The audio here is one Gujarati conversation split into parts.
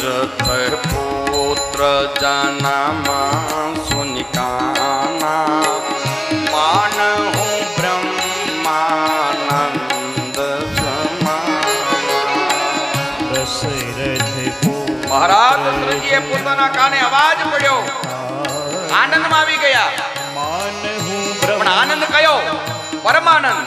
દશરથ પુત્ર જન્મ સુનિકાના માન હું બ્રહ્માનંદ મહારાજ દશરથજીએ પોતાના કાને અવાજ પડ્યો આનંદમાં આવી ગયા માન હું પણ આનંદ કયો પરમાનંદ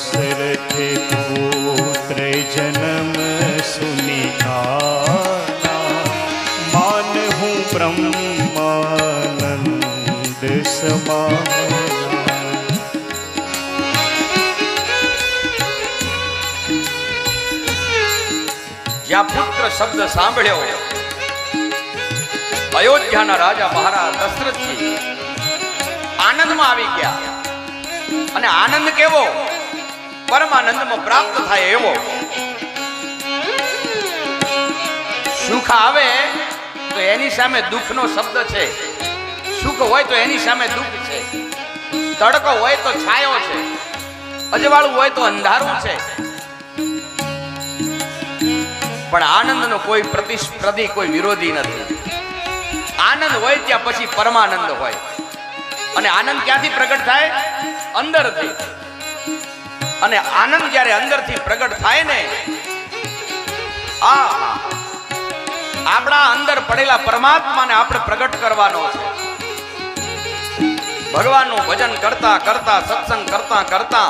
દશરથ પુત્ર માન હું જ્યાં પુત્ર શબ્દ સાંભળ્યો અયોધ્યાના રાજા મહારાજ દશરથજી આનંદમાં આવી ગયા અને આનંદ કેવો? પરમાનંદમાં પ્રાપ્ત થાય એવો. સુખ આવે તો એની સામે દુઃખનો શબ્દ છે. સુખ હોય તો એની સામે દુઃખ છે. તડકો હોય તો છાયો છે. અજવાળું હોય તો અંધારું છે. પણ આનંદનો કોઈ પ્રતિસ્પર્ધી કોઈ વિરોધી નથી. આનંદ હોય ત્યાં પછી પરમાનંદ હોય. અને આનંદ ક્યાંથી પ્રગટ થાય? અંદરથી. અને આનંદ જ્યારે અંદરથી પ્રગટ થાય ને આ આપણા અંદર પડેલા પરમાત્માને આપણે પ્રગટ કરવાનો છે. ભગવાનનું ભજન કરતા કરતા, સત્સંગ કરતા કરતા